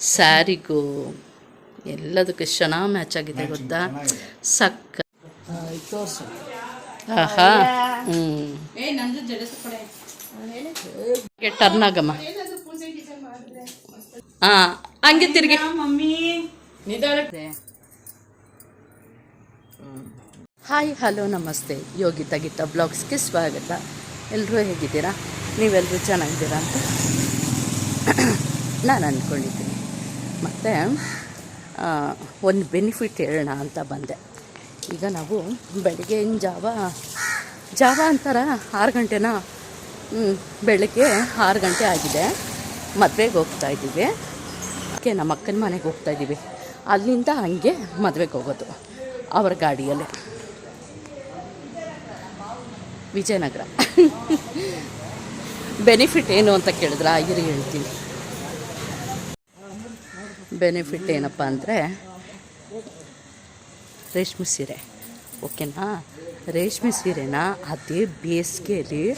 ಸ್ಯಾರಿಗೂ ಎಲ್ಲದಕ್ಕೆ ಕ್ಷಣ ಚೆನ್ನಾಗಿ ಮ್ಯಾಚ್ ಆಗಿದೆ ಗೊತ್ತಾ? ಸಕ್ಕ ಆಹಾ ಹ್ಞೂ ಟರ್ನ್ ಆಗಮ್ಮ ಹಾಂ ಹಂಗೆ ತಿರುಗಿ. ಮಮ್ಮಿ ಹಾಯ್ ಹಲೋ ನಮಸ್ತೆ. ಯೋಗಿತಾ ಗೀತಾ ಬ್ಲಾಗ್ಸ್ಗೆ ಸ್ವಾಗತ. ಎಲ್ಲರೂ ಹೇಗಿದ್ದೀರಾ? ನೀವೆಲ್ಲರೂ ಚೆನ್ನಾಗಿದ್ದೀರಾ ಅಂತ? ನಾನು ಅಂದ್ಕೊಂಡಿದ್ದೀನಿ. ಮತ್ತು ಒಂದು ಬೆನಿಫಿಟ್ ಹೇಳೋಣ ಅಂತ ಬಂದೆ. ಈಗ ನಾವು ಬೆಳಗ್ಗೆಯಿಂದ ಜಾವ ಜಾವ ಅಂತಾರ ಆರು ಗಂಟೆನ? ಬೆಳಗ್ಗೆ ಆರು ಗಂಟೆ ಆಗಿದೆ. ಮದುವೆಗೆ ಹೋಗ್ತಾ ಇದ್ದೀವಿ. ಓಕೆ ನಮ್ಮ ಅಕ್ಕನ ಮನೆಗೆ ಹೋಗ್ತಾ ಇದ್ದೀವಿ. ಅಲ್ಲಿಂದ ಹಂಗೆ ಮದುವೆಗೆ ಹೋಗೋದು, ಅವರ ಗಾಡಿಯಲ್ಲೇ. ವಿಜಯನಗರ. ಬೆನಿಫಿಟ್ ಏನು ಅಂತ ಕೇಳಿದ್ರೆ? ಆಗಿರಿ ಹೇಳ್ತೀನಿ. ಬೆನಿಫಿಟ್ ಏನಪ್ಪ ಅಂದರೆ ರೇಷ್ಮೆ ಸೀರೆ. ಓಕೆನಾ? ರೇಷ್ಮೆ ಸೀರೆನ ಅದೇ ಬೇಸಿಗೆಯಲ್ಲಿ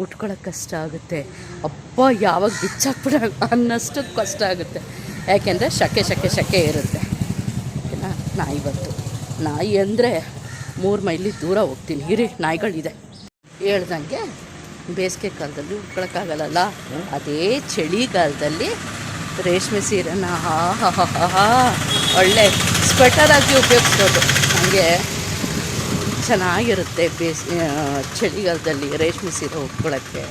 ಉಟ್ಕೊಳ್ಳೋಕೆ ಕಷ್ಟ ಆಗುತ್ತೆ. ಅಪ್ಪ, ಯಾವಾಗ ಬಿಚ್ಚಾಕ್ಬಿಡ ಅನ್ನಷ್ಟು ಕಷ್ಟ ಆಗುತ್ತೆ. ಯಾಕೆಂದರೆ ಶಕೆ ಶಕೆ ಶಕೆ ಇರುತ್ತೆ. ಓಕೆನಾ? ನಾಯಿ ಬಂತು. ನಾಯಿ ಅಂದರೆ ಮೂರು ಮೈಲಿ ದೂರ ಹೋಗ್ತೀನಿ. ಇರಿ, ನಾಯಿಗಳಿದೆ. ಹೇಳ್ದಂಗೆ ಬೇಸಿಗೆ ಕಾಲದಲ್ಲಿ ಉಟ್ಕೊಳಕ್ಕಾಗಲ್ಲ ಅದೇ ಚಳಿಗಾಲದಲ್ಲಿ ರೇಷ್ಮೆ ಸೀರೆನ, ಹಾ ಹಾ ಒಳ್ಳೆ ಸ್ವೆಟರ್ ಆಗಿ ಉಪಯೋಗಿಸ್ಬೋದು. ಹಾಗೆ ಚೆನ್ನಾಗಿರುತ್ತೆ ಬೇಸ್ ಚಳಿಗಾಲದಲ್ಲಿ ರೇಷ್ಮೆ ಸೀರೆ ಉಟ್ಕೊಳ್ಳೋಕ್ಕೆ.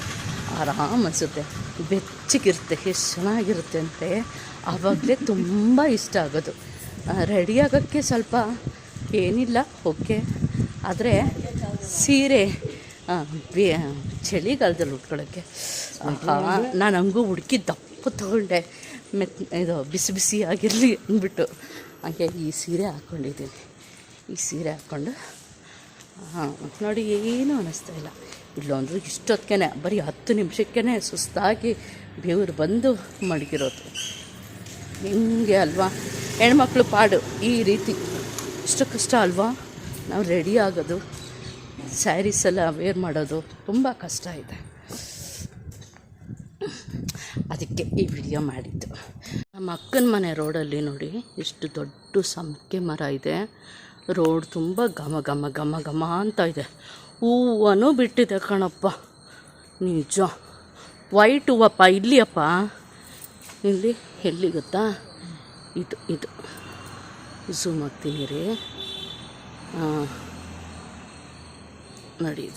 ಆರಾಮ್ ಅನಿಸುತ್ತೆ. ಬೆಚ್ಚಗಿರುತ್ತೆ ಎಷ್ಟು ಚೆನ್ನಾಗಿರುತ್ತೆ ಅಂತ. ಆವಾಗಲೇ ತುಂಬ ಇಷ್ಟ ಆಗೋದು. ರೆಡಿ ಆಗೋಕ್ಕೆ ಸ್ವಲ್ಪ ಏನಿಲ್ಲ, ಓಕೆ. ಆದರೆ ಸೀರೆ ಬೇ, ಚಳಿಗಾಲದಲ್ಲಿ ಉಟ್ಕೊಳ್ಳೋಕ್ಕೆ ನಾನು ಹಂಗೂ ಹುಡುಕಿ ದಪ್ಪ ತೊಗೊಂಡೆ. ಮೆತ್ ಇದು ಬಿಸಿ ಬಿಸಿ ಆಗಿರಲಿ ಅಂದ್ಬಿಟ್ಟು ಹಾಗೆ ಈ ಸೀರೆ ಹಾಕ್ಕೊಂಡಿದ್ದೀನಿ. ಈ ಸೀರೆ ಹಾಕ್ಕೊಂಡು ಹಾಂ ನೋಡಿ ಏನೂ ಅನ್ನಿಸ್ತಾ ಇಲ್ಲ. ಇಲ್ಲೊಂದು ಇಷ್ಟೊತ್ತಿಗೆ ಬರೀ ಹತ್ತು ನಿಮಿಷಕ್ಕೇ ಸುಸ್ತಾಗಿ ಬೆವರು ಬಂದು ಮಡಗಿರೋದು. ಹಿಂಗೆ ಅಲ್ವಾ? ಹೆಣ್ಮಕ್ಳು ಪಾಡು, ಈ ರೀತಿ. ಇಷ್ಟು ಕಷ್ಟ ಅಲ್ವಾ? ನಾವು ರೆಡಿ ಆಗೋದು ಸ್ಯಾರೀಸ್ ಎಲ್ಲ ವೇರ್ ಮಾಡೋದು ತುಂಬ ಕಷ್ಟ ಇದೆ. ಅದಕ್ಕೆ ಈ ವಿಡಿಯೋ ಮಾಡಿದ್ದು. ನಮ್ಮ ಅಕ್ಕನ ಮನೆ ರೋಡಲ್ಲಿ ನೋಡಿ, ಎಷ್ಟು ದೊಡ್ಡ ಸಂಪಿಗೆ ಮರ ಇದೆ. ರೋಡ್ ತುಂಬ ಘಮ ಘಮ ಘಮ ಘಮ ಅಂತ ಇದೆ. ಹೂವನೂ ಬಿಟ್ಟಿದೆ ಕಣಪ್ಪ. ನಿಜ. ವೈಟ್ ಹೂವಪ್ಪ, ಇಲ್ಲಿಯಪ್ಪ. ಇಲ್ಲಿ, ಎಲ್ಲಿ ಗೊತ್ತಾ? ಇದು ಇದು. ಝೂಮ್ ಹಾಕ್ತೀನಿ ರೀ ಹಾಂ ನೋಡಿ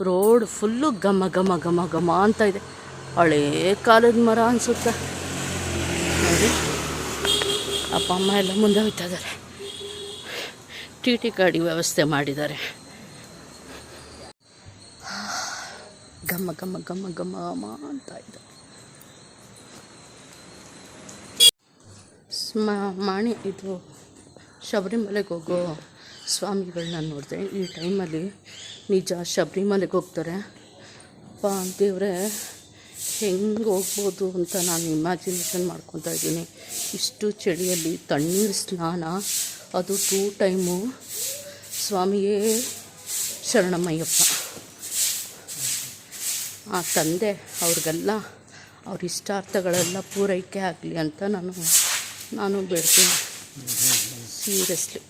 ರೋಡ್ ಫುಲ್ಲು ಘಮ ಘಮ ಘಮ ಘಮ ಅಂತ ಇದೆ. ಹಳೇ ಕಾಲದ ಮರ ಅನಿಸುತ್ತೆ. ನೋಡಿ. ಅಪ್ಪ, ಅಮ್ಮ ಎಲ್ಲ ಮುಂದೆ ಹೋಗ್ತಾ ಇದ್ದಾರೆ. ಟಿ ಟಿ ಗಾಡಿ ವ್ಯವಸ್ಥೆ ಮಾಡಿದ್ದಾರೆ. ಘಮ ಘಮ ಘಮ ಘಮ ಘಮ ಅಂತ ಇದೆ. ಮಾಣಿ, ಇದು ಶಬರಿಮಲೆಗೆ ಹೋಗೋ ಸ್ವಾಮಿಗಳನ್ನ ನೋಡಿದೆ. ಈ ಟೈಮಲ್ಲಿ ನಿಜ ಶಬರಿಮಲೆಗೆ ಹೋಗ್ತಾರೆ. ಅಪ್ಪ ದೇವ್ರೆ ಹೆಂಗೆ ಹೋಗ್ಬೋದು ಅಂತ ನಾನು ಇಮ್ಯಾಜಿನೇಷನ್ ಮಾಡ್ಕೊತಾ ಇದ್ದೀನಿ. ಇಷ್ಟು ಚಳಿಯಲ್ಲಿ ತಣ್ಣೀರು ಸ್ನಾನ ಅದು ಟೂ ಟೈಮು ಸ್ವಾಮಿಯೇ ಶರಣಮಯ್ಯಪ್ಪ. ಆ ತಂದೆ ಅವ್ರಿಗೆಲ್ಲ ಅವ್ರ ಇಷ್ಟಾರ್ಥಗಳೆಲ್ಲ ಪೂರೈಕೆ ಆಗಲಿ ಅಂತ ನಾನು ನಾನು ಬೇಡ್ತೀನಿ. ಸೀರಿಯಸ್ಲಿ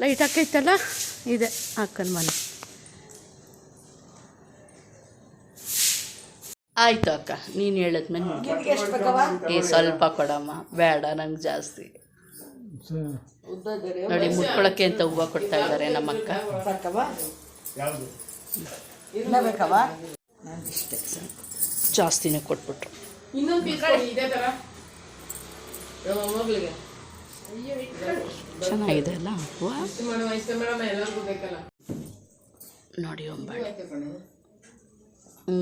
ಲೈಟ್ ಹಾಕೈತಲ್ಲ? ಇದೆ. ಹಾಕೊಂಡು ಮನೆ. ಆಯ್ತು ಅಕ್ಕ ನೀನು ಹೇಳಿದ್ಮೇಲೆ ನಿಮ್ಗೆ ಎಷ್ಟು ಬೇಕವ ಏ ಸ್ವಲ್ಪ ಕೊಡಮ್ಮ. ಬೇಡ ನಂಗೆ ಜಾಸ್ತಿ. ನೋಡಿ ಮುಟ್ಕೊಳಕ್ಕೆ ಅಂತ ಹೂವು ಕೊಡ್ತಾ ಇದ್ದಾರೆ ನಮ್ಮ ಅಕ್ಕ ಸಾಕವ ಇಲ್ಲ ಬೇಕವ ಇಷ್ಟೇ ಸಾಕು. ಜಾಸ್ತಿನೇ ಕೊಟ್ಬಿಟ್ರು. ಇನ್ನೊಂದು ಪೀಸ್ ಕೊಡಿ ಇದೇ ತರ ಮಗಳಿಗೆ ಚೆನ್ನಾಗಿದೆ ಅಲ್ಲ ಹೂವು ಇಷ್ಟು ಮೇಡಮ್ ಇಷ್ಟು ಮೇಡಮ್ ಎಲ್ಲರಿಗೂ ಬೇಕಲ್ಲ ನೋಡಿ ಒಂಬಾಳೆ ಹ್ಞೂ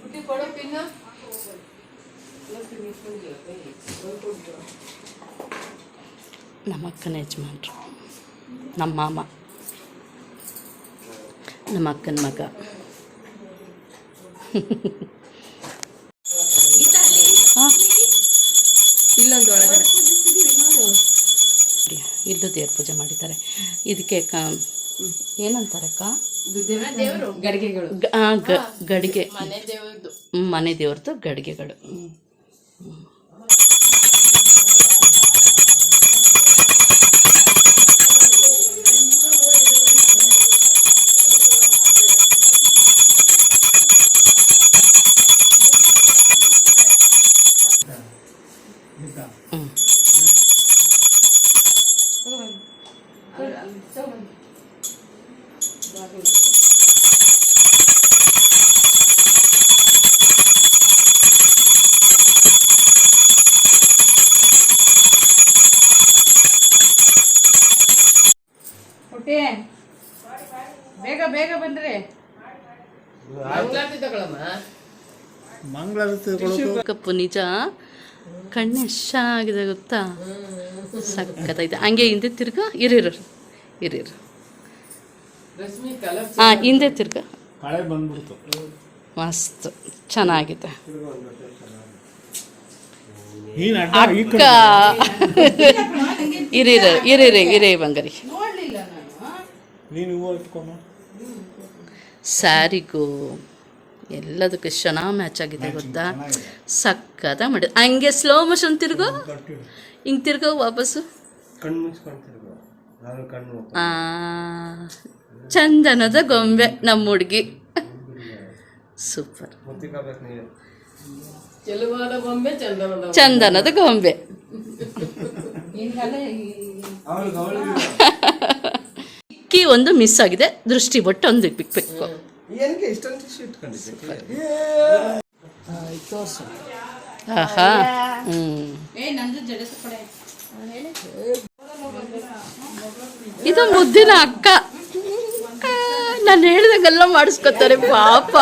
ಪುಟ್ಟಿ ಕೊಡು ಪಿನ್ನು ನಮ್ಮ ಅಕ್ಕನ ಯಜಮಾನ್ರು. ನಮ್ಮ ಮಾಮ. ನಮ್ಮ ಅಕ್ಕನ ಮಗ. ಇಲ್ಲೊಂದು ಒಳಗಡೆ ಇಲ್ಲೂ ದೇವ್ರ ಪೂಜೆ ಮಾಡಿದ್ದಾರೆ. ಇದಕ್ಕೆ ಕ ಏನಂತಾರೆ ಅಕ್ಕ ಗಡಿಗೆಗಳು ಗಡಿಗೆ. ಮನೆ ದೇವ್ರದ್ದು. ಗಡಿಗೆಗಳು. ಕಪ್ಪು ನಿಜ? ಕಣ್ಣು ಆಗಿದೆ ಚೆನ್ನಾಗಿದೆ ಗೊತ್ತಾ? ಸಖತ್ತೈತೆ ಹಂಗೆ ಹಿಂದೆ ತಿರ್ಗ ಇರಿರು ಇರಿರು ರಶ್ಮಿ ಕಲರ್ ಹಾಂ ಹಿಂದೆ ತಿರ್ಗ. ಮಸ್ತ್. ಚೆನ್ನಾಗಿದೆ. ಅಕ್ಕ. ಇರಿರು ಇರಿರಿ ಇರಿ ಬಂಗಾರಿ. ನೋಡ್ಲಿಲ್ಲ ಎಲ್ಲದಕ್ಕೂ ಎಷ್ಟು ಚೆನ್ನಾಗಿ ಮ್ಯಾಚ್ ಆಗಿದೆ ಗೊತ್ತಾ? ಸಕ್ಕದ ಮಾಡಿದೆ. ಹಂಗೆ ಸ್ಲೋ ಮೋಷನ್ ತಿರ್ಗೋ? ಹಿಂಗೆ ತಿರ್ಗೋ ವಾಪಸ್ಸು? ಕಣ್ಣು ಮುಚ್ಕೊಂತಿರ್ಬೋದು ನಾನು ಕಣ್ಣು ಆ, ಚಂದನದ ಗೊಂಬೆ ನಮ್ಮ ಹುಡುಗಿ. ಸೂಪರ್ ಚಂದನದ ಚಂದನದ ಗೊಂಬೆ. ಒಂದು ಮಿಸ್ ಆಗಿದೆ. ದೃಷ್ಟಿ ಬೊಟ್ಟು ಒಂದು ಬಿಕ್ಬೇಕು ಏನಕ್ಕೆ ಇಷ್ಟೊಂದು ಟಿಶ್ಯೂ ಇಟ್ಕೊಂಡಿದ್ದೆ ಆಹಾ. ನಂದು ಜಡಸ ಕೊಡೆ ಇದು ಮುದ್ದಿನ ಅಕ್ಕ. ನಾನು ಹೇಳ್ದಂಗೆಲ್ಲ ಮಾಡಿಸ್ಕೊತಾರೆ ಪಾಪ.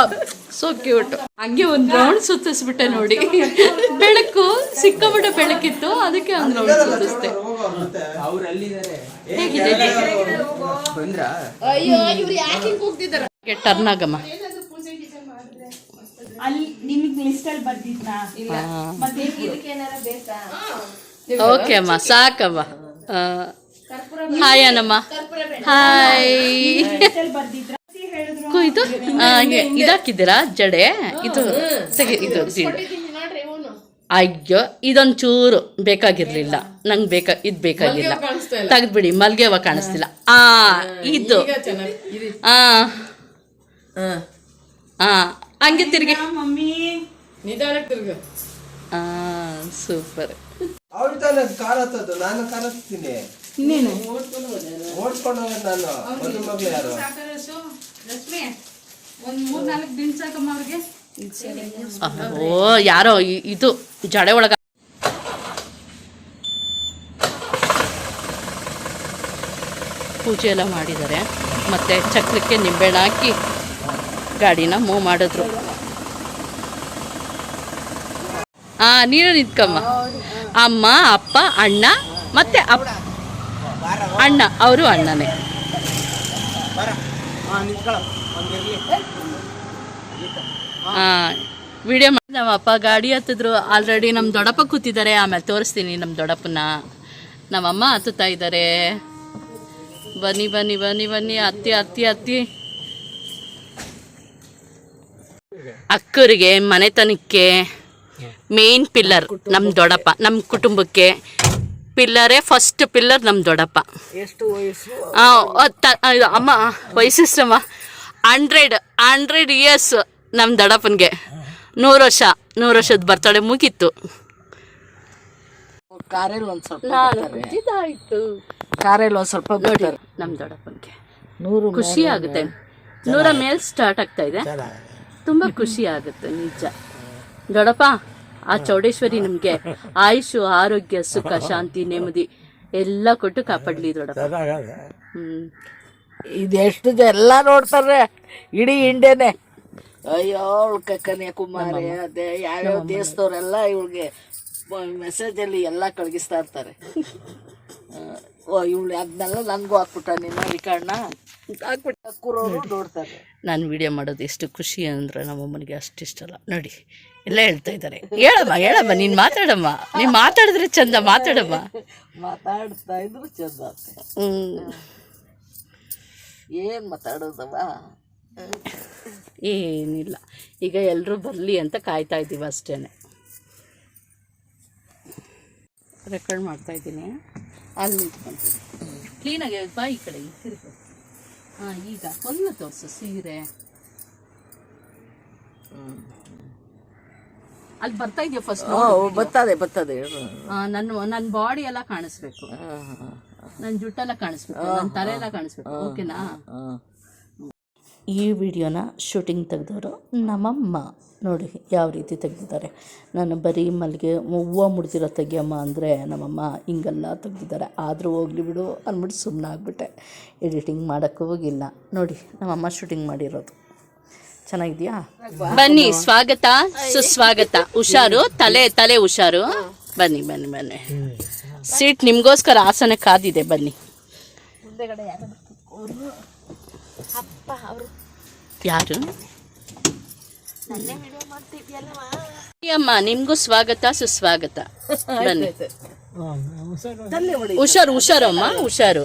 ಸೊ ಕ್ಯೂಟ್ ಹಂಗೆ ಒಂದು ರೌಂಡ್ ಸುತ್ತಿಸ್ಬಿಟ್ಟೆ ನೋಡಿ. ಬೆಳಕು ಸಿಕ್ಕಾಬಿಟ್ಟೆ ಬೆಳಕಿತ್ತು ಅದಕ್ಕೆ ಒಂದು ರೌಂಡ್ ಸುತ್ತಿಸ್ತೆ ಹೇಗಿದೆ? ಅಯ್ಯೋ ಇವ್ರು ಯಾಕೆ ಬಂದ್ರಾ ಟರ್ನ್ ಆಗಮ್ಮ ಅಲ್ಲಿ ನಿಮಗೆ ಲಿಸ್ಟಲ್ಲಿ ಬರ್ದಿದ್ನಾ ಮತ್ತೆ ಓಕೆ ಅಮ್ಮ ಸಾಕಮ್ಮ ಹಾಯ್ ಅನ್ನಮ್ಮ ಹಾಯ್. ಲಿಸ್ಟಲ್ಲಿ ಬರ್ದಿದ್ರ ಹೇಳಿದ್ರು ಇದು ಇದಾಕಿದ್ದೀರಾ ಜಡೆ? ಇದು ತೆಗಿ ಇದು. ಅಯ್ಯೋ ಇದೊಂದು ಚೂರು ಬೇಕಾಗಿರ್ಲಿಲ್ಲ. ನಂಗೆ ಬೇಕಾ ಇದು ಬೇಕಾಗಿಲ್ಲ. ತೆಗೆದ್ಬಿಡಿ ಮಲ್ಗೆ ಹೂವ ಕಾಣಿಸ್ತಿಲ್ಲ. ಆ ಇದು. ಆ. ಹಾ. ಆ ಹಂಗೆ ತಿರುಗಿ. ಮಮ್ಮಿ. ನಿಧಾನಕ್ಕೆ ತಿರ್ಗ. ಆ ಸೂಪರ್. ಅವ್ರು ತಾನೆ ಕಾರ್ ಹತ್ತೋದು ನಾನು ಕಾರ್ ಹತ್ತೀನಿ. ನೀನು ಓಡ್ಕೊಂಡು ಹೋಗೋದು ನಾನು ಮದುವೆ ಮಗಳು ಯಾರು? ಲಕ್ಷ್ಮಿ ಒಂದ್ ಮೂರ್ ನಾಲ್ಕು ದಿನ ಸಾಕಮ್ಮ ಅವ್ರಿಗೆ. ಓ ಯಾರೋ ಇದು ಜಡೆ ಒಳಗ. ಪೂಜೆ ಎಲ್ಲ ಮಾಡಿದ್ದಾರೆ. ಮತ್ತೆ ಚಕ್ರಕ್ಕೆ ನಿಂಬೆಹಣ್ಣು ಹಾಕಿ ಗಾಡಿನ ಮೂವ್ ಮಾಡಿದ್ರು. ಆ, ನೀನು ನಿಂತ್ಕಮ್ಮ. ಅಮ್ಮ, ಅಪ್ಪ, ಅಣ್ಣ ಮತ್ತೆ ಅಪ್ಪ. ಅಣ್ಣ, ಅವರು ಅಣ್ಣನೇ. ಹಾ ವಿಡಿಯೋ ಮಾಡಿ ನಮ್ಮ ಅಪ್ಪ ಗಾಡಿ ಹತ್ತಿದ್ರು. ಆಲ್ರೆಡಿ ನಮ್ಮ ದೊಡ್ಡಪ್ಪ ಕೂತಿದ್ದಾರೆ. ಆಮೇಲೆ ತೋರಿಸ್ತೀನಿ ನಮ್ಮ ದೊಡ್ಡಪ್ಪನ ನಮ್ಮಮ್ಮ ಹತ್ತುತ್ತಾ ಇದ್ದಾರೆ. ಬನ್ನಿ ಬನ್ನಿ ಬನ್ನಿ ಬನ್ನಿ. ಅತ್ತಿ ಅತ್ತಿ ಅತ್ತಿ. ಅಕ್ಕರಿಗೆ. ಮನೆತನಕ್ಕೆ ಮೇನ್ ಪಿಲ್ಲರ್ ನಮ್ಮ ದೊಡ್ಡಪ್ಪ ನಮ್ಮ ಕುಟುಂಬಕ್ಕೆ. ಪಿಲ್ಲರೇ ಫಸ್ಟ್ ಪಿಲ್ಲರ್ ನಮ್ಮ ದೊಡ್ಡಪ್ಪ. ಎಷ್ಟು ವಯಸ್ಸು? ಅಮ್ಮ ವಯಸ್ಸಮ್ಮ ಹಂಡ್ರೆಡ್ ಹಂಡ್ರೆಡ್ ಇಯರ್ಸ್ ನಮ್ಮ ದೊಡ್ಡಪ್ಪನಿಗೆ. ನೂರು ವರ್ಷ ನೂರು ವರ್ಷದ ಬರ್ತಡೆ ಮುಗೀತು. ಕಾರಲ್ಲಿ ಒಂದು ಸ್ವಲ್ಪ ಇದಾಯ್ತು ಕಾರಲ್ಲಿ ಒಂದು ಸ್ವಲ್ಪ ನೋಡಿ ನಮ್ಮ ದೊಡ್ಡಪ್ಪನಿಗೆ. ನೂರು ಖುಷಿ ಆಗುತ್ತೆ. ನೂರ ಮೇಲೆ ಸ್ಟಾರ್ಟ್ ಆಗ್ತಾ ಇದೆ. ತುಂಬಾ ಖುಷಿ ಆಗುತ್ತೆ ನಿಜ. ದೊಡಪ್ಪ ಆ ಚೌಡೇಶ್ವರಿ ನಿಮ್ಗೆ ಆಯುಷು ಆರೋಗ್ಯ ಸುಖ ಶಾಂತಿ ನೆಮ್ಮದಿ ಎಲ್ಲ ಕೊಟ್ಟು ಕಾಪಾಡ್ಲಿ ದೊಡಪ್ಪ ಹ್ಮ್. ಇದೆಷ್ಟು ಎಲ್ಲ ನೋಡ್ತಾರೆ ಇಡೀ ಇಂಡಿಯಾನೇ. ಅಯ್ಯೋ ಅವಳು ಕನ್ಯಾಕುಮಾರಿ ಅದೇ ಯಾವ್ಯಾವ ದೇಶದವ್ರೆಲ್ಲ ಇವಳಿಗೆ ಮೆಸೇಜಲ್ಲಿ ಎಲ್ಲ ಕಳಗಿಸ್ತಾ ಇರ್ತಾರೆ. ಇವಳು ಅದನ್ನೆಲ್ಲ ನನಗೂ ಹಾಕ್ಬಿಟ್ಟ ನಿನ್ನ ರಿಕಾರ್ಡ್ನ ಹಾಕ್ಬಿಟ್ಟು ಕೂರೋರು ನೋಡ್ತಾರೆ ನಾನು ವಿಡಿಯೋ ಮಾಡೋದು ಎಷ್ಟು ಖುಷಿ ಅಂದರೆ ನಮ್ಮಮ್ಮನಿಗೆ ಅಷ್ಟು ಇಷ್ಟ ಅಲ್ಲ. ನೋಡಿ ಎಲ್ಲ ಹೇಳ್ತಾ ಇದ್ದಾರೆ. ಹೇಳಮ್ಮ ಹೇಳಮ್ಮ ನೀನು ಮಾತಾಡಮ್ಮ. ನೀನು ಮಾತಾಡಿದ್ರೆ ಚಂದ ಮಾತಾಡಮ್ಮ. ಮಾತಾಡ್ತಾ ಇದ್ರು ಚಂದ ಹ್ಞೂ ಏನು ಮಾತಾಡೋದವ? ಏನಿಲ್ಲ. ಈಗ ಎಲ್ಲರೂ ಬರಲಿ ಅಂತ ಕಾಯ್ತಾ ಇದ್ದೀವಿ ಅಷ್ಟೇ ರೆಕಾರ್ಡ್ ಮಾಡ್ತಾ ಇದ್ದೀನಿ. ಅಲ್ಲಿ ಕ್ಲೀನಾಗಿ ಬಾ ಈ ಕಡೆ ತಿರುಗು ಹಾಂ ಈಗ ಒಂದು ತೋರಿಸು ಸೀರೆ. ಅಲ್ಲಿ ಬರ್ತಾ ಇದೆಯಾ ಫಸ್ಟ್ ಬರ್ತದೆ ಬರ್ತದೆ. ನನ್ನ ನನ್ನ ಬಾಡಿ ಎಲ್ಲ ಕಾಣಿಸ್ಬೇಕು. ನನ್ನ ಜುಟ್ಟೆಲ್ಲ ಕಾಣಿಸ್ಬೇಕು ನನ್ನ ತಲೆ ಎಲ್ಲ ಕಾಣಿಸ್ಬೇಕು. ಓಕೆನಾ ಈ ವಿಡಿಯೋನ ಶೂಟಿಂಗ್ ತೆಗೆದವರು ನಮ್ಮಮ್ಮ. ನೋಡಿ ಯಾವ ರೀತಿ ತೆಗೆದಿದ್ದಾರೆ. ನಾನು ಬರೀ ಮಲ್ಲಿಗೆ ಹೂವು ಮುಡ್ದಿರೋ ತೆಗಿಯಮ್ಮ ಅಂದರೆ ನಮ್ಮಮ್ಮ ಹಿಂಗೆಲ್ಲ ತೆಗೆದಿದ್ದಾರೆ. ಆದರೂ ಹೋಗ್ಲಿ ಬಿಡು ಅಂದ್ಬಿಟ್ಟು ಸುಮ್ಮನೆ ಆಗಿಬಿಟ್ಟೆ. ಎಡಿಟಿಂಗ್ ಮಾಡೋಕ್ಕೂ ಹೋಗಿಲ್ಲ. ನೋಡಿ ನಮ್ಮಮ್ಮ ಶೂಟಿಂಗ್ ಮಾಡಿರೋದು. ಚೆನ್ನಾಗಿದೆಯಾ? ಬನ್ನಿ ಸ್ವಾಗತ ಸುಸ್ವಾಗತ. ಹುಷಾರು? ತಲೆ ತಲೆ ಹುಷಾರು? ಬನ್ನಿ ಬನ್ನಿ ಬನ್ನಿ. ಸೀಟ್ ನಿಮಗೋಸ್ಕರ ಆಸನ ಕಾದಿದೆ ಬನ್ನಿ. ಯಾರು ಅಮ್ಮ ನಿಮ್ಗೂ ಸ್ವಾಗತ ಸುಸ್ವಾಗತ. ಬನ್ನಿ. ಹುಷಾರು. ಹುಷಾರು ಅಮ್ಮ ಹುಷಾರು.